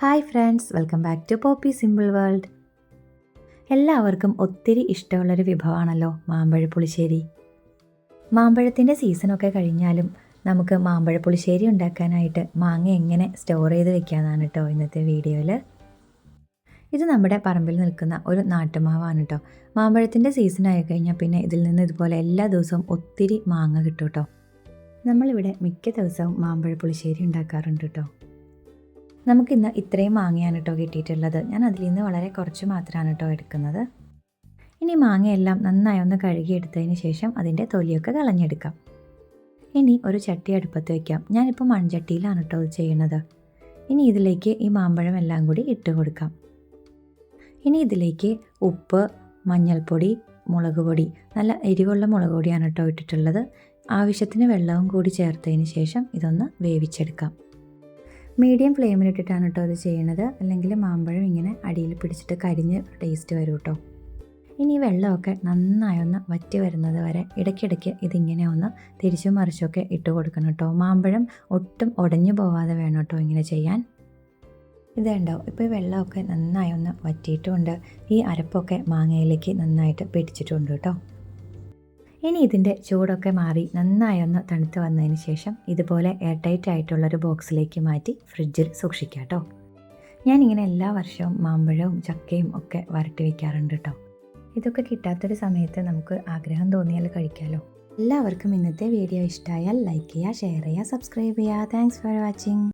Hi friends welcome back to Poppy Simple World. എല്ലാവർക്കും ഒത്തിരി ഇഷ്ടമുള്ളൊരു വിഭവമാണല്ലോ മാമ്പഴ പുളിശ്ശേരി. മാമ്പഴത്തിന്റെ സീസണൊക്കെ കഴിഞ്ഞാലും നമുക്ക് മാമ്പഴ പുളിശ്ശേരി ഉണ്ടാക്കാനായിട്ട് മാങ്ങ എങ്ങനെ സ്റ്റോർ ചെയ്ത് വെക്കാമെന്നാണ് കേട്ടോ ഇന്നത്തെ വീഡിയോയിൽ ഇത് നമ്മുടെ പറമ്പിൽ നിൽക്കുന്ന ഒരു നാട്ടുമാവാണ് കേട്ടോ മാമ്പഴത്തിന്റെ സീസൺ ആയി കഴിഞ്ഞാൽ പിന്നെ ഇതിൽ നിന്ന് ഇതുപോലെ എല്ലാ ദിവസവും ഒത്തിരി മാങ്ങ കിട്ടും കേട്ടോ നമ്മളിവിടെ മിക്ക ദിവസവും മാമ്പഴ പുളിശ്ശേരി ഉണ്ടാക്കാറുണ്ട് കേട്ടോ നമുക്കിന്ന് ഇത്രയും മാങ്ങയാണ് കേട്ടോ കിട്ടിയിട്ടുള്ളത്. ഞാൻ അതിൽ നിന്ന് വളരെ കുറച്ച് മാത്രമാണ് കേട്ടോ എടുക്കുന്നത്. ഇനി മാങ്ങയെല്ലാം നന്നായി ഒന്ന് കഴുകിയെടുത്തതിന് ശേഷം അതിന്റെ തൊലിയൊക്കെ കളഞ്ഞെടുക്കാം. ഇനി ഒരു ചട്ടി അടുപ്പത്ത് വയ്ക്കാം ഞാനിപ്പോൾ മൺചട്ടിയിലാണ് കേട്ടോ ഇത് ചെയ്യുന്നത്. ഇനി ഇതിലേക്ക് ഈ മാമ്പഴം എല്ലാം കൂടി ഇട്ട് കൊടുക്കാം. ഇനി ഇതിലേക്ക് ഉപ്പ് മഞ്ഞൾപ്പൊടി മുളക് പൊടി നല്ല എരിവുള്ള മുളക് പൊടിയാണ് കേട്ടോ ഇട്ടിട്ടുള്ളത്. ആവശ്യത്തിന് വെള്ളവും കൂടി ചേർത്തതിന് ശേഷം ഇതൊന്ന് വേവിച്ചെടുക്കാം. മീഡിയം ഫ്ലെയിമിലിട്ടിട്ടാണ് കേട്ടോ അത് ചെയ്യണത്. അല്ലെങ്കിൽ മാമ്പഴം ഇങ്ങനെ അടിയിൽ പിടിച്ചിട്ട് കരിഞ്ഞ് ടേസ്റ്റ് വരും കേട്ടോ. ഇനി ഈ വെള്ളമൊക്കെ നന്നായി ഒന്ന് വറ്റി വരുന്നത് വരെ ഇടയ്ക്കിടയ്ക്ക് ഇതിങ്ങനെ ഒന്ന് തിരിച്ചും മറിച്ചൊക്കെ ഇട്ട് കൊടുക്കണം കേട്ടോ. മാമ്പഴം ഒട്ടും ഉടഞ്ഞു പോവാതെ വേണം കേട്ടോ ഇങ്ങനെ ചെയ്യാൻ. ഇതേണ്ടോ ഇപ്പോൾ ഈ വെള്ളമൊക്കെ നന്നായി ഒന്ന് വറ്റിയിട്ടുമുണ്ട് ഈ അരപ്പൊക്കെ മാങ്ങയിലേക്ക് നന്നായിട്ട് പിടിച്ചിട്ടുണ്ട് കേട്ടോ. ഇനി ഇതിന്റെ ചൂടൊക്കെ മാറി നന്നായി ഒന്ന് തണുത്ത് വന്നതിന് ശേഷം ഇതുപോലെ എയർ ടൈറ്റ് ആയിട്ടുള്ളൊരു ബോക്സിലേക്ക് മാറ്റി ഫ്രിഡ്ജിൽ സൂക്ഷിക്കാം കേട്ടോ. ഞാനിങ്ങനെ എല്ലാ വർഷവും മാമ്പഴവും ചക്കയും ഒക്കെ വരട്ടി വയ്ക്കാറുണ്ട് കേട്ടോ. ഇതൊക്കെ കിട്ടാത്തൊരു സമയത്ത് നമുക്ക് ആഗ്രഹം തോന്നിയാൽ കഴിക്കാമല്ലോ എല്ലാവർക്കും ഇന്നത്തെ വീഡിയോ ഇഷ്ടമായാൽ ലൈക്ക് ചെയ്യുക ഷെയർ ചെയ്യുക സബ്സ്ക്രൈബ് ചെയ്യുക. Thanks for watching